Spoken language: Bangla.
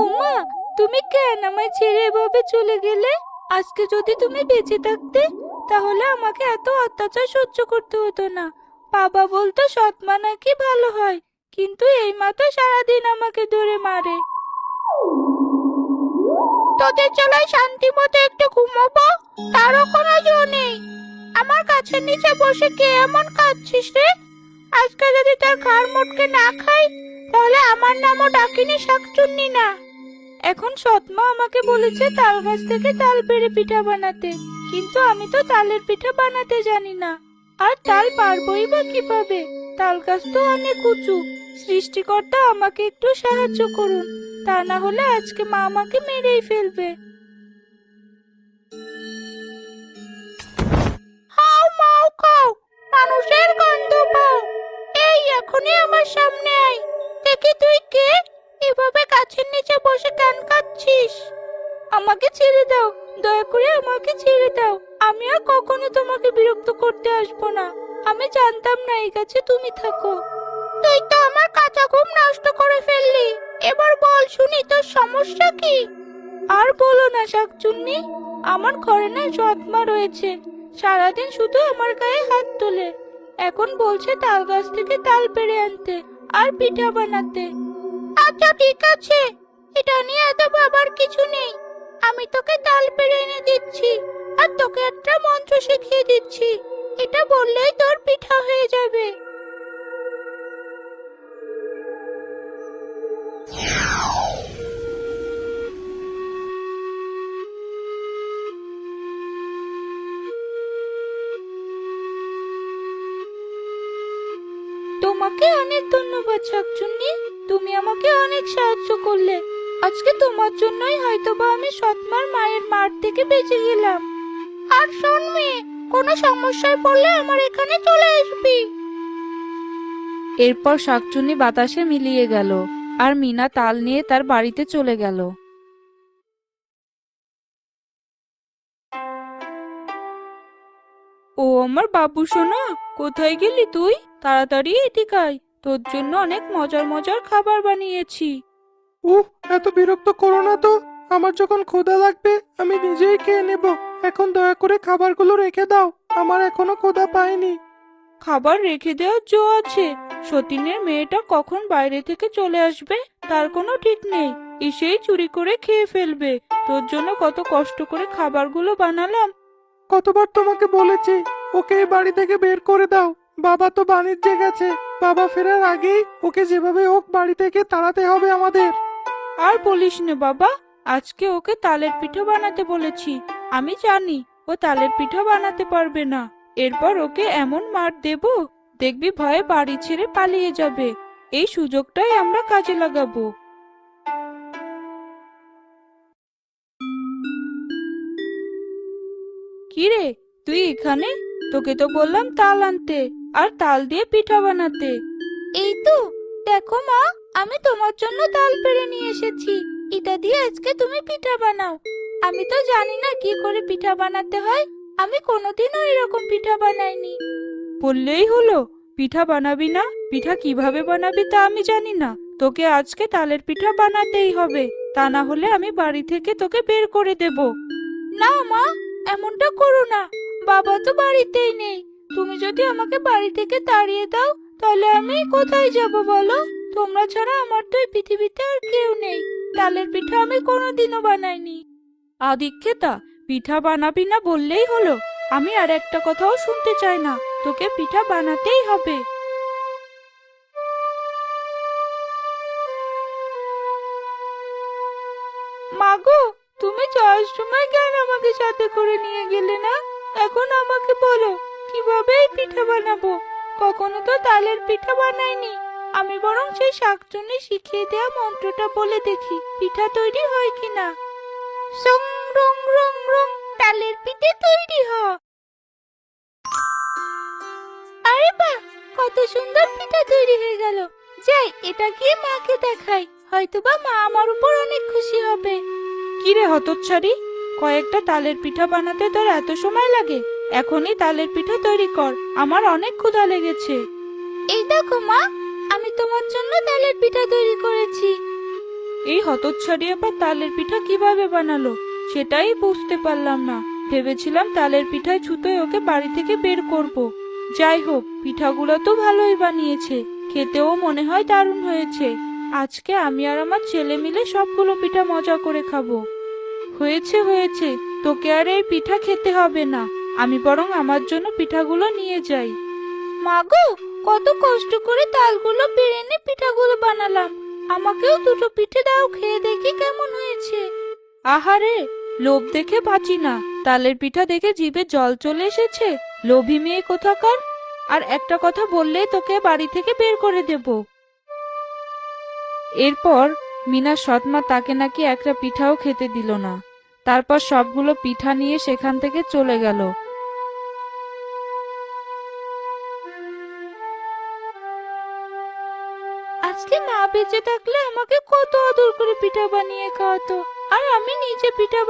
ওমা, তুমি কেন আমায় ছেড়ে এভাবে চলে গেলে? আজকে যদি তুমি বেঁচে থাকতে, তাহলে আমাকে এত অত্যাচার সহ্য করতে হতো না। বাবা বলতো, সৎ মা নাকি ভালো হয়, কিন্তু এই মা তো সারাদিন আমাকে ধরে মারে। তোদের চলায় শান্তি মতো একটু ঘুমোবো? তারও কোনো জো নেই। আমার গাছের নিচে বসে কে এমন কাঁদছিস রে? আজকে যদি তার ঘাড় মোটকে না খাই, তাহলে আমার নামও ডাকিনি শাকচুন্নি না। এখন সৎমা আমাকে বলেছে তাল গাছ থেকে তাল পেড়ে পিঠা বানাতে। কিন্তু আমি তো তালের পিঠা বানাতে জানি না। আর তাল পারবই বা কীভাবে? তাল গাছ তো অনেক উঁচু। সৃষ্টিকর্তা আমাকে একটু সাহায্য করুন। তা না হলে আজকে মা আমাকে মেরেই ফেলবে। হাও মাও, খাও। মানুষের গন্ধ পাও। এই এখনই আমার সামনে আয়। দেখি তুই কে? এভাবে গাছের নিচে বসে গান কাঁদছিস আমাকে ছেড়ে দাও। দয়া করে আমাকে ছেড়ে দাও। আমি আর কখনো তোমাকে বিরক্ত করতে আসব না। আমি জানতাম না এই গাছে তুমি থাকো। তুই তো আমার কাঁচা ঘুম নষ্ট করে ফেললি। এবার বল শুনি, তোর সমস্যা কি? আর বলো না, শাকচুন্নি। আমার ঘরে না সৎমা রয়েছে। সারাদিন শুধু আমার গায়ে হাত তোলে। এখন বলছে তাল গাছ থেকে তাল পেড়ে আনতে, আর পিঠা বানাতে। আচ্ছা ঠিক আছে। এটা নিয়ে এত ভাবার কিছু নেই। আমি তোকে তাল পেড়ে এনে দিচ্ছি আর তোকে একটা মন্ত্র শিখিয়ে দিচ্ছি। এটা বললেই তোর পিঠা হয়ে যাবে। তোমাকে অনেক ধন্যবাদ, শাকচুন্নি। তুমি আমাকে অনেক সাহায্য করলে। আজকে তোমার জন্যই হয়তোবা আমি সৎমার মায়ের মার থেকে বেঁচে গেলাম। আর শোন মেয়ে, কোনো সমস্যায় পড়লে আমার এখানে চলে আসবি। এরপর শাকচুনি বাতাসে মিলিয়ে গেল আর মিনা তাল নিয়ে তার বাড়িতে চলে গেল। ও আমার বাবু সোনা, কোথায় গেলি তুই? তাড়াতাড়ি এদিকে আয়। তোর জন্য অনেক মজার মজার খাবার বানিয়েছি। উহ এত বিরক্ত করো না তো। আমার যখন ক্ষুধা লাগবে আমি নিজেই খেয়ে নেব। এখন দয়া করে খাবারগুলো রেখে দাও। আমার এখনও ক্ষুধা পাইনি খাবার রেখে দেওয়ার জো আছে। সতীনের মেয়েটা কখন বাইরে থেকে চলে আসবে তার কোনো ঠিক নেই। এসেই চুরি করে খেয়ে ফেলবে। তোর জন্য কত কষ্ট করে খাবারগুলো বানালাম। কতবার তোমাকে বলেছি ওকে এই বাড়ি থেকে বের করে দাও। বাবা তো বাণিজ্যে গেছে। বাবা ফেরার আগেই ওকে যেভাবে হোক বাড়ি থেকে তাড়াতে হবে আমাদের। আর বলিস না বাবা, আজকে ওকে তালের পিঠা বানাতে বলেছি। আমি জানি ও তালের পিঠা বানাতে পারবে না। এরপর ওকে এমন মার দেব, দেখবি ভয়ে বাড়ি ছেড়ে পালিয়ে যাবে। এই সুযোগটাই আমরা কাজে লাগাবো। কিরে, তুই এখানে? তোকে তো বললাম তাল আনতে আর তাল দিয়ে পিঠা বানাতে। এই তো দেখো মা আমি তোমার জন্য তাল পেড়ে নিয়ে এসেছি। এটা দিয়ে আজকে তুমি পিঠা বানাও। আমি তো জানি না কি করে পিঠা বানাতে হয় আমি কোনোদিনও এরকম পিঠা বানাইনি। বললেই হলো পিঠা বানাবি না পিঠা কীভাবে বানাবি তা আমি জানি না। তোকে আজকে তালের পিঠা বানাতেই হবে তা না হলে আমি বাড়ি থেকে তোকে বের করে দেব। না মা এমনটা করো না। বাবা তো বাড়িতেই নেই। তুমি যদি আমাকে বাড়ি থেকে তাড়িয়ে দাও, তাহলে আমি কোথায় যাব বলো? তোমরা ছাড়া আমার তো এই পৃথিবীতে আর কেউ নেই। তালের পিঠা আমি কোনোদিনও বানাইনি। আদিক্ষেতা, পিঠা বানাবি না বললেই হলো। আমি আর একটা কথাও শুনতে চাই না। তোকে পিঠা বানাতেই হবে। মাগো তুমি যাওয়ার সময় কেন আমাকে সাথে করে নিয়ে গেলে না? এখন আমাকে বলো, কীভাবে এই পিঠা বানাবো? কখনো তো তালের পিঠা বানাইনি। আমি বরং সেই শাকচুনি শিখিয়ে দেওয়া মন্ত্রটা বলে দেখি, পিঠা তৈরি হয় কিনা। সং রং রং রং, তালের পিঠে তৈরি হ। আরে বাহ, কত সুন্দর পিঠা তৈরি হয়ে গেল। যাই, এটা গিয়ে মাকে দেখাই, হয়তোবা মা আমার উপর অনেক খুশি হবে। কিরে হতচ্ছাড়ি? কয়েকটা তালের পিঠা বানাতে তোর এত সময় লাগে? এখনই তালের পিঠা তৈরি কর আমার অনেক ক্ষুধা লেগেছে। এই দেখো মা আমি তোমার জন্য তালের পিঠা তৈরি করেছি। এই হতচ্ছাড়ি আবার তালের পিঠা কীভাবে বানালো সেটাই বুঝতে পারলাম না। ভেবেছিলাম তালের পিঠায় ছুতোয় ওকে বাড়ি থেকে বের করব। যাই হোক পিঠাগুলো তো ভালোই বানিয়েছে খেতেও মনে হয় দারুণ হয়েছে। আজকে আমি আর আমার ছেলে মিলে সবগুলো পিঠা মজা করে খাব। হয়েছে হয়েছে। তোকে আর এই পিঠা খেতে হবে না। আমি বরং আমার জন্য পিঠাগুলো নিয়ে যাই। মাগো কত কষ্ট করে তালগুলো পেরে এনে পিঠাগুলো বানালাম। আমাকেও দুটো পিঠে দাও, খেয়ে দেখি কেমন হয়েছে। আহারে, লোভ দেখে বাঁচি না। তালের পিঠা দেখে জিভে জল চলে এসেছে। লোভী মেয়ে কোথাকার? আর একটা কথা বললেই তোকে বাড়ি থেকে বের করে দেব। এরপর মিনার সৎমা তাকে নাকি একটা পিঠাও খেতে দিল না। তারপর সবগুলো পিঠা নিয়ে সেখান থেকে চলে গেল। আজকে মা বেঁচে থাকলে আমাকে কত আদর করে পিঠা বানিয়ে খাওয়াতো। আর আমি নিজে পিঠা